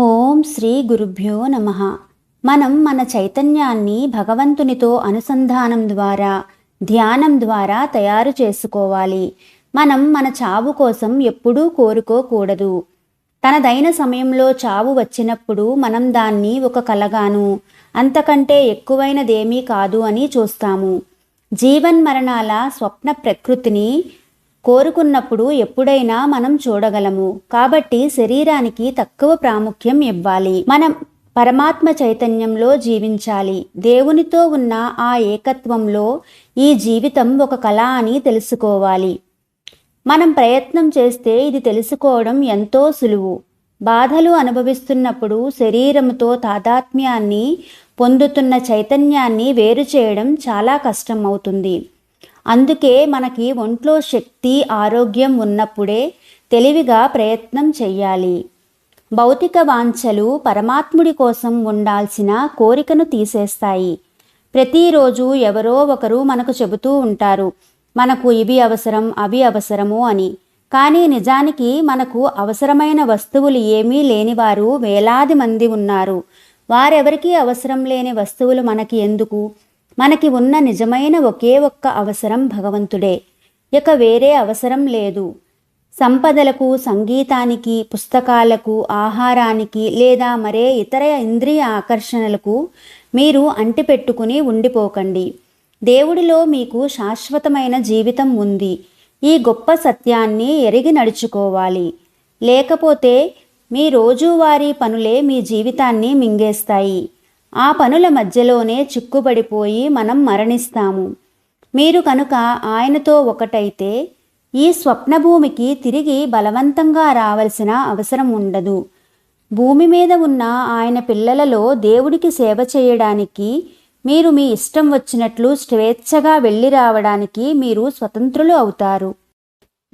ఓం శ్రీ గురుభ్యో నమ. మనం మన చైతన్యాన్ని భగవంతునితో అనుసంధానం ద్వారా ధ్యానం ద్వారా తయారు చేసుకోవాలి. మనం మన చావు కోసం ఎప్పుడూ కోరుకోకూడదు. తనదైన సమయంలో చావు వచ్చినప్పుడు మనం దాన్ని ఒక కలగాను. అంతకంటే ఎక్కువైనదేమీ కాదు అని చూస్తాము. జీవన్మరణాల స్వప్న ప్రకృతిని కోరుకున్నప్పుడు ఎప్పుడైనా మనం చూడగలము. కాబట్టి శరీరానికి తక్కువ ప్రాముఖ్యం ఇవ్వాలి. మనం పరమాత్మ చైతన్యంలో జీవించాలి. దేవునితో ఉన్న ఆ ఏకత్వంలో ఈ జీవితం ఒక కళ అని తెలుసుకోవాలి. మనం ప్రయత్నం చేస్తే ఇది తెలుసుకోవడం ఎంతో సులువు. బాధలు అనుభవిస్తున్నప్పుడు శరీరముతో తాదాత్మ్యాన్ని పొందుతున్న చైతన్యాన్ని వేరు చేయడం చాలా కష్టం అవుతుంది అందుకే మనకి ఒంట్లో శక్తి ఆరోగ్యం ఉన్నప్పుడే తెలివిగా ప్రయత్నం చెయ్యాలి. భౌతిక వాంఛలు పరమాత్ముడి కోసం ఉండాల్సిన కోరికను తీసేస్తాయి. ప్రతిరోజు ఎవరో ఒకరు మనకు చెబుతూ ఉంటారు మనకు ఇవి అవసరం అవి అవసరము అని. కానీ నిజానికి మనకు అవసరమైన వస్తువులు ఏమీ లేనివారు వేలాది మంది ఉన్నారు. వారెవరికీ అవసరం లేని వస్తువులు మనకి ఎందుకు? మనకి ఉన్న నిజమైన ఒకే ఒక్క అవసరం భగవంతుడే. ఇక వేరే అవసరం లేదు. సంపదలకు సంగీతానికి పుస్తకాలకు ఆహారానికి లేదా మరే ఇతర ఇంద్రియ ఆకర్షణలకు మీరు అంటిపెట్టుకుని ఉండిపోకండి. దేవుడిలో మీకు శాశ్వతమైన జీవితం ఉంది. ఈ గొప్ప సత్యాన్ని ఎరిగి నడుచుకోవాలి. లేకపోతే మీ రోజువారీ పనులే మీ జీవితాన్ని మింగేస్తాయి. ఆ పనుల మధ్యలోనే చిక్కుబడిపోయి మనం మరణిస్తాము. మీరు కనుక ఆయనతో ఒకటైతే ఈ స్వప్నభూమికి తిరిగి బలవంతంగా రావలసిన అవసరం ఉండదు. భూమి మీద ఉన్న ఆయన పిల్లలలో దేవుడికి సేవ చేయడానికి మీరు మీ ఇష్టం వచ్చినట్లు స్వేచ్ఛగా వెళ్ళి రావడానికి మీరు స్వతంత్రులు అవుతారు.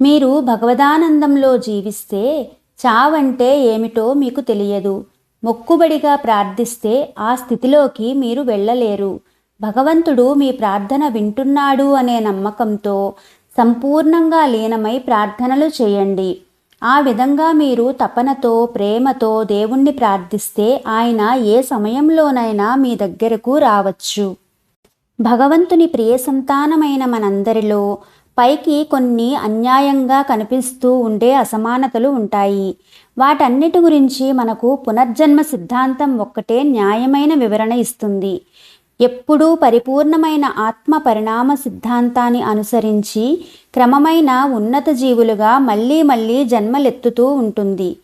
మీరు భగవదానందంలో జీవిస్తే చావంటే ఏమిటో మీకు తెలియదు. మొక్కుబడిగా ప్రార్థిస్తే ఆ స్థితిలోకి మీరు వెళ్ళలేరు. భగవంతుడు మీ ప్రార్థన వింటున్నాడు అనే నమ్మకంతో సంపూర్ణంగా లీనమై ప్రార్థనలు చేయండి. ఆ విధంగా మీరు తపనతో ప్రేమతో దేవుణ్ణి ప్రార్థిస్తే ఆయన ఏ సమయంలోనైనా మీ దగ్గరకు రావచ్చు. భగవంతుని ప్రియ సంతానమైన మనందరిలో పైకి కొన్ని అన్యాయంగా కనిపిస్తూ ఉండే అసమానతలు ఉంటాయి. వాటన్నిటి గురించి మనకు పునర్జన్మ సిద్ధాంతం ఒక్కటే న్యాయమైన వివరణ ఇస్తుంది. ఎప్పుడూ పరిపూర్ణమైన ఆత్మ పరిణామ సిద్ధాంతాన్ని అనుసరించి క్రమమైన ఉన్నత జీవులుగా మళ్ళీ మళ్ళీ జన్మలెత్తుతూ ఉంటుంది.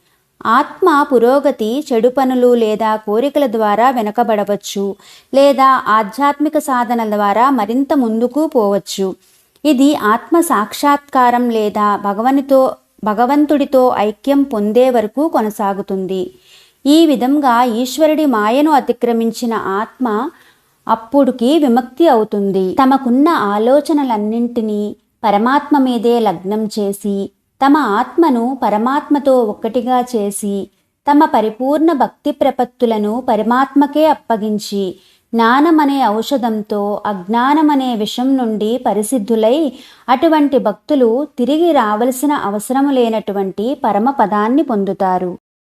ఆత్మ పురోగతి చెడు పనులు లేదా కోరికల ద్వారా వెనకబడవచ్చు లేదా ఆధ్యాత్మిక సాధన ద్వారా మరింత ముందుకు పోవచ్చు. ఇది ఆత్మ సాక్షాత్కారం లేదా భగవనితో భగవంతుడితో ఐక్యం పొందే వరకు కొనసాగుతుంది. ఈ విధంగా ఈశ్వరుడి మాయను అతిక్రమించిన ఆత్మ అప్పుడుకి విముక్తి అవుతుంది. తమకున్న ఆలోచనలన్నింటినీ పరమాత్మ మీదే లగ్నం చేసి తమ ఆత్మను పరమాత్మతో ఒక్కటిగా చేసి తమ పరిపూర్ణ భక్తి ప్రపత్తులను పరమాత్మకే అప్పగించి జ్ఞానమనే ఔషధంతో అజ్ఞానమనే విషం నుండి పరిసిద్ధులై అటువంటి భక్తులు తిరిగి రావలసిన అవసరం లేనటువంటి పరమ పదాన్ని పొందుతారు.